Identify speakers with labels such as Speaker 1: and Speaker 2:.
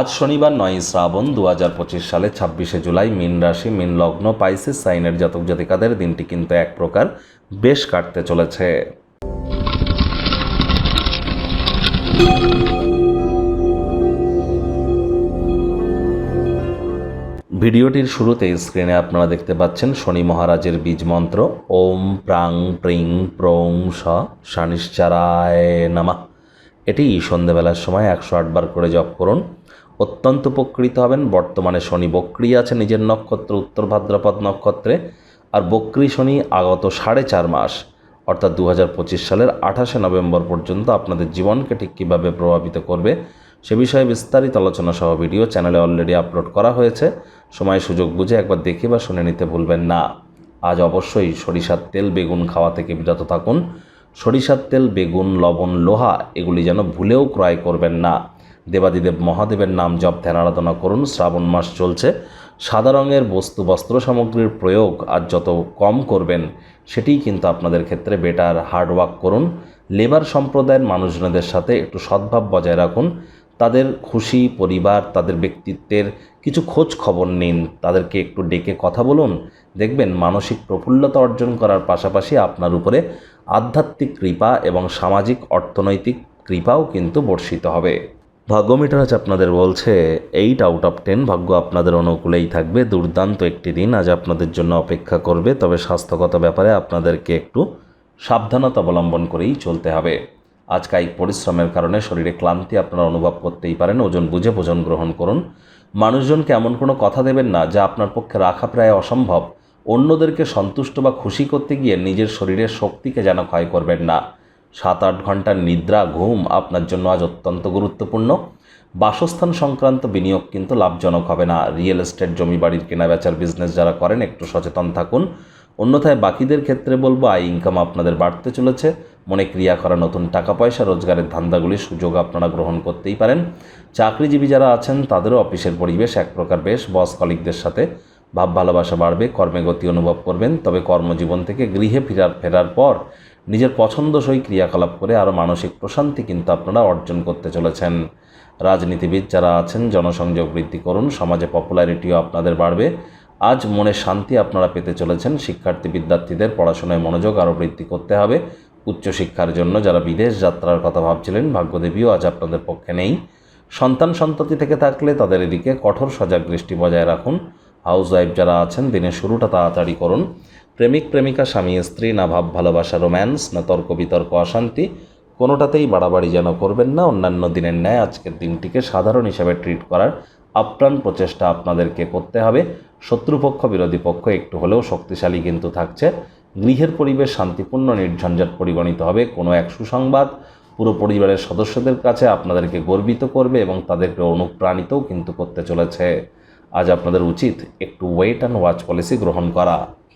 Speaker 1: আজ শনিবার নয় শ্রাবণ দু হাজার পঁচিশ সালে ছাব্বিশে জুলাই মিন রাশি, মিন লগ্ন, পাইসিস, সাইনের জাতক জাতিকাদের দিনটি কিন্তু এক প্রকার বেশ কাটতে চলেছে। ভিডিওটির শুরুতে স্ক্রিনে আপনারা দেখতে পাচ্ছেন শনি মহারাজের বীজ মন্ত্র। ওম প্রাং প্রিং প্রং স শানিশ্চারায় নামা। এটি সন্ধেবেলার সময় একশো আটবার করে জপ করুন। অত্যন্ত উপকৃত হবেন। বর্তমানে শনি বক্রি আছে নিজের নক্ষত্র, উত্তর ভাদ্রপদ নক্ষত্রে। আর বক্রি শনি আগত সাড়ে চার মাস, অর্থাৎ দু হাজার পঁচিশ সালের আঠাশে নভেম্বর পর্যন্ত আপনাদের জীবনকে ঠিক কীভাবে প্রভাবিত করবে, সে বিষয়ে বিস্তারিত আলোচনা সহ ভিডিও চ্যানেলে অলরেডি আপলোড করা হয়েছে। সময় সুযোগ বুঝে একবার দেখে বা শুনে নিতে ভুলবেন না। আজ অবশ্যই সরিষার তেল, বেগুন খাওয়া থেকে বিরত থাকুন। সরিষার তেল, বেগুন, লবণ, লোহা, এগুলি যেন ভুলেও ক্রয় করবেন না। দেবাদিদেব মহাদেবের নাম জপ ধ্যান আরাধনা করুন, শ্রাবণ মাস চলছে। সাদা রঙের বস্তু বস্ত্র সামগ্রীর প্রয়োগ আর যত কম করবেন সেটিই কিন্তু আপনাদের ক্ষেত্রে বেটার হার্ডওয়ার্ক করুন। লেবার সম্প্রদায়ের মানুষজনদের সাথে একটু সদ্ভাব বজায় রাখুন। তাদের খুশি পরিবার, তাদের ব্যক্তিত্বের কিছু খোঁজ খবর নিন, তাদেরকে একটু ডেকে কথা বলুন। দেখবেন মানসিক প্রফুল্লতা অর্জন করার পাশাপাশি আপনার উপরে আধ্যাত্মিক কৃপা এবং সামাজিক অর্থনৈতিক কৃপাও কিন্তু বর্ষিত হবে। ভাগ্যমিটার আজ আপনাদের বলছে এইট আউট অফ টেন ভাগ্য আপনাদের অনুকূলেই থাকবে। দুর্দান্ত একটি দিন আজ আপনাদের জন্য অপেক্ষা করবে, তবে স্বাস্থ্যগত ব্যাপারে আপনাদেরকে একটু সাবধানতা অবলম্বন করেই চলতে হবে। আজ কায়িক পরিশ্রমের কারণে শরীরে ক্লান্তি আপনারা অনুভব করতেই পারেন, ওজন বুঝে ভোজন গ্রহণ করুন। মানুষজনকে এমন কোনো কথা দেবেন না, যা আপনার পক্ষে রাখা প্রায় অসম্ভব। অন্যদেরকে সন্তুষ্ট বা খুশি করতে গিয়ে নিজের শরীরের শক্তিকে যেন ক্ষয় করবেন না। সাত আট ঘণ্টার নিদ্রা, ঘুম আপনার জন্য আজ অত্যন্ত গুরুত্বপূর্ণ। বাসস্থান সংক্রান্ত বিনিয়োগ কিন্তু লাভজনক হবে না। রিয়েল এস্টেট জমি বাড়ির কেনা বেচার বিজনেস যারা করেন, একটু সচেতন থাকুন। অন্যথায় বাকিদের ক্ষেত্রে বলব, আয় ইনকাম আপনাদের বাড়তে চলেছে। মনে ক্রিয়া করা নতুন টাকা পয়সা রোজগারের ধান্দাগুলির সুযোগ আপনারা গ্রহণ করতেই পারেন। চাকরিজীবী যারা আছেন, তাদেরও অফিসের পরিবেশ এক প্রকার বেশ। বস কলিকদের সাথে ভাব ভালোবাসা বাড়বে, কর্মে গতি অনুভব করবেন। তবে কর্মজীবন থেকে গৃহে ফেরার ফেরার পর নিজের পছন্দসই ক্রিয়াকলাপ করে আরও মানসিক প্রশান্তি কিন্তু আপনারা অর্জন করতে চলেছেন। রাজনীতিবিদ যারা আছেন, জনসংযোগ বৃদ্ধি করুন, সমাজে পপুলারিটিও আপনাদের বাড়বে। আজ মনে শান্তি আপনারা পেতে চলেছেন। শিক্ষার্থী বিদ্যার্থীদের পড়াশোনায় মনোযোগ আরও বৃদ্ধি করতে হবে। উচ্চশিক্ষার জন্য যারা বিদেশ যাত্রার কথা ভাবছিলেন, ভাগ্যদেবীও আজ আপনাদের পক্ষে নেই। সন্তান সন্ততি থেকে থাকলে তাদের এদিকে কঠোর সজাগ দৃষ্টি বজায় রাখুন। হাউস ওয়াইফ যারা আছেন, দিনের শুরুটা তাড়াতাড়ি করুন। প্রেমিক, প্রেমিকা, স্বামী, স্ত্রী, না ভাব, ভালোবাসা, রোম্যান্স, না তর্ক, বিতর্ক, অশান্তি, কোনোটাতেই বাড়াবাড়ি যেন করবেন না। অন্যান্য দিনের ন্যায় আজকের দিনটিকে সাধারণ হিসাবে ট্রিট করার আপ্রাণ প্রচেষ্টা আপনাদেরকে করতে হবে। শত্রুপক্ষ, বিরোধী পক্ষ একটু হলেও শক্তিশালী কিন্তু থাকছে। গৃহের পরিবেশ শান্তিপূর্ণ, নির্ঝঞ্ঝাট পরিগণিত হবে। কোনো এক সুসংবাদ পুরো পরিবারের সদস্যদের কাছে আপনাদেরকে গর্বিত করবে এবং তাদেরকে অনুপ্রাণিতও কিন্তু করতে চলেছে। আজ আপনাদের উচিত একটু ওয়েট অ্যান্ড ওয়াচ পলিসি গ্রহণ করা।